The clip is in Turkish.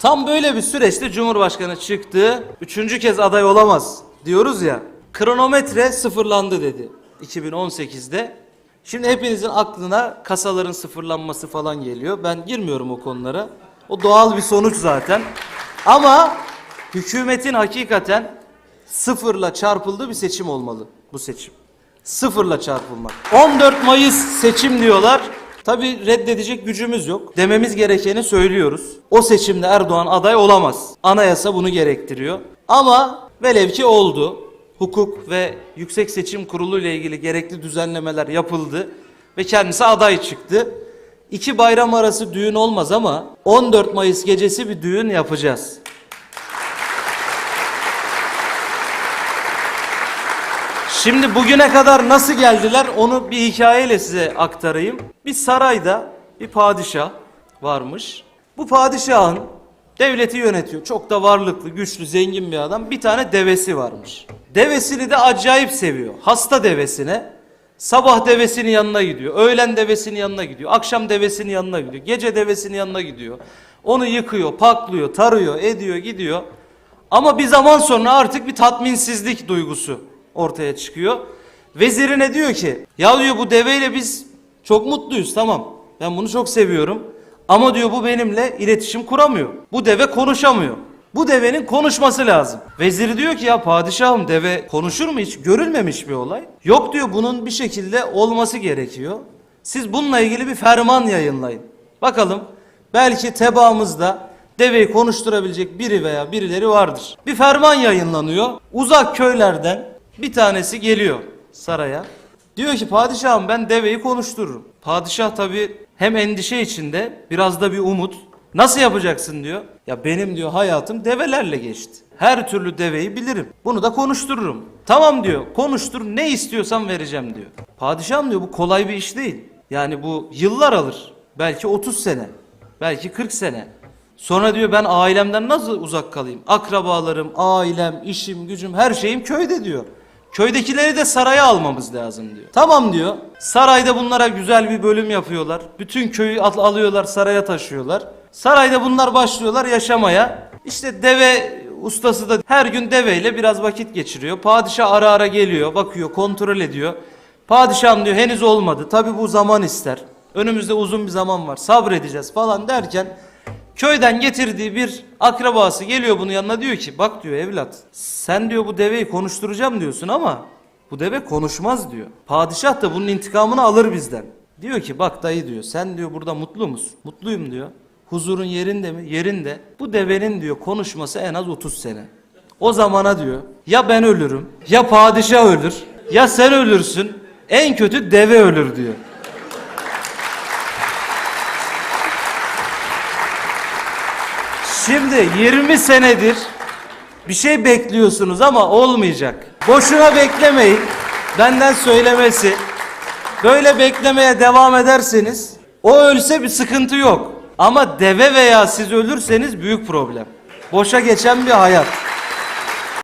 Tam böyle bir süreçte Cumhurbaşkanı çıktı. Üçüncü kez aday olamaz diyoruz ya. Kronometre sıfırlandı dedi 2018'de. Şimdi hepinizin aklına kasaların sıfırlanması falan geliyor. Ben girmiyorum o konulara. O doğal bir sonuç zaten. Ama hükümetin hakikaten sıfırla çarpıldığı bir seçim olmalı bu seçim. Sıfırla çarpılmak. 14 Mayıs seçim diyorlar. Tabi reddedecek gücümüz yok. Dememiz gerekeni söylüyoruz. O seçimde Erdoğan aday olamaz. Anayasa bunu gerektiriyor. Ama velev ki oldu. Hukuk ve Yüksek Seçim Kurulu ile ilgili gerekli düzenlemeler yapıldı ve kendisi aday çıktı. İki bayram arası düğün olmaz ama 14 Mayıs gecesi bir düğün yapacağız. Şimdi bugüne kadar nasıl geldiler onu bir hikayeyle size aktarayım. Bir sarayda bir padişah varmış. Bu padişahın devleti yönetiyor. Çok da varlıklı, güçlü, zengin bir adam. Bir tane devesi varmış. Devesini de acayip seviyor. Hasta devesine. Sabah devesinin yanına gidiyor. Öğlen devesinin yanına gidiyor. Akşam devesinin yanına gidiyor. Gece devesinin yanına gidiyor. Onu yıkıyor, paklıyor, tarıyor, ediyor, gidiyor. Ama bir zaman sonra artık bir tatminsizlik duygusu ortaya çıkıyor. Vezirine diyor ki ya diyor bu deveyle biz çok mutluyuz tamam ben bunu çok seviyorum. Ama diyor bu benimle iletişim kuramıyor. Bu deve konuşamıyor. Bu devenin konuşması lazım. Veziri diyor ki ya padişahım deve konuşur mu hiç görülmemiş bir olay. Yok diyor bunun bir şekilde olması gerekiyor. Siz bununla ilgili bir ferman yayınlayın. Bakalım belki tebaamızda deveyi konuşturabilecek biri veya birileri vardır. Bir ferman yayınlanıyor. Uzak köylerden bir tanesi geliyor saraya. Diyor ki padişahım ben deveyi konuştururum. Padişah tabi hem endişe içinde biraz da bir umut. Nasıl yapacaksın diyor. Ya benim diyor hayatım develerle geçti. Her türlü deveyi bilirim. Bunu da konuştururum. Tamam diyor konuştur ne istiyorsan vereceğim diyor. Padişahım diyor bu kolay bir iş değil. Yani bu yıllar alır. Belki 30 sene. Belki 40 sene. Sonra diyor ben ailemden nasıl uzak kalayım? Akrabalarım, ailem, işim, gücüm her şeyim köyde diyor. Köydekileri de saraya almamız lazım diyor. Tamam diyor. Sarayda bunlara güzel bir bölüm yapıyorlar. Bütün köyü al- alıyorlar saraya taşıyorlar. Sarayda bunlar başlıyorlar yaşamaya. İşte deve ustası da her gün deveyle biraz vakit geçiriyor. Padişah ara ara geliyor, bakıyor, kontrol ediyor. Padişahım diyor henüz olmadı. Tabi bu zaman ister. Önümüzde uzun bir zaman var. Sabredeceğiz falan derken Köyden getirdiği bir akrabası geliyor bunun yanına diyor ki bak diyor evlat sen diyor bu deveyi konuşturacağım diyorsun ama bu deve konuşmaz diyor. Padişah da bunun intikamını alır bizden. Diyor ki bak dayı diyor sen diyor burada mutlu musun? Mutluyum diyor. Huzurun yerinde mi? Yerinde. Bu devenin diyor konuşması en az 30 sene. O zamana diyor ya ben ölürüm ya padişah ölür ya sen ölürsün en kötü deve ölür diyor. Şimdi 20 senedir bir şey bekliyorsunuz ama olmayacak. Boşuna beklemeyin. Benden söylemesi. Böyle beklemeye devam ederseniz o ölse bir sıkıntı yok. Ama deve veya siz ölürseniz büyük problem. Boşa geçen bir hayat.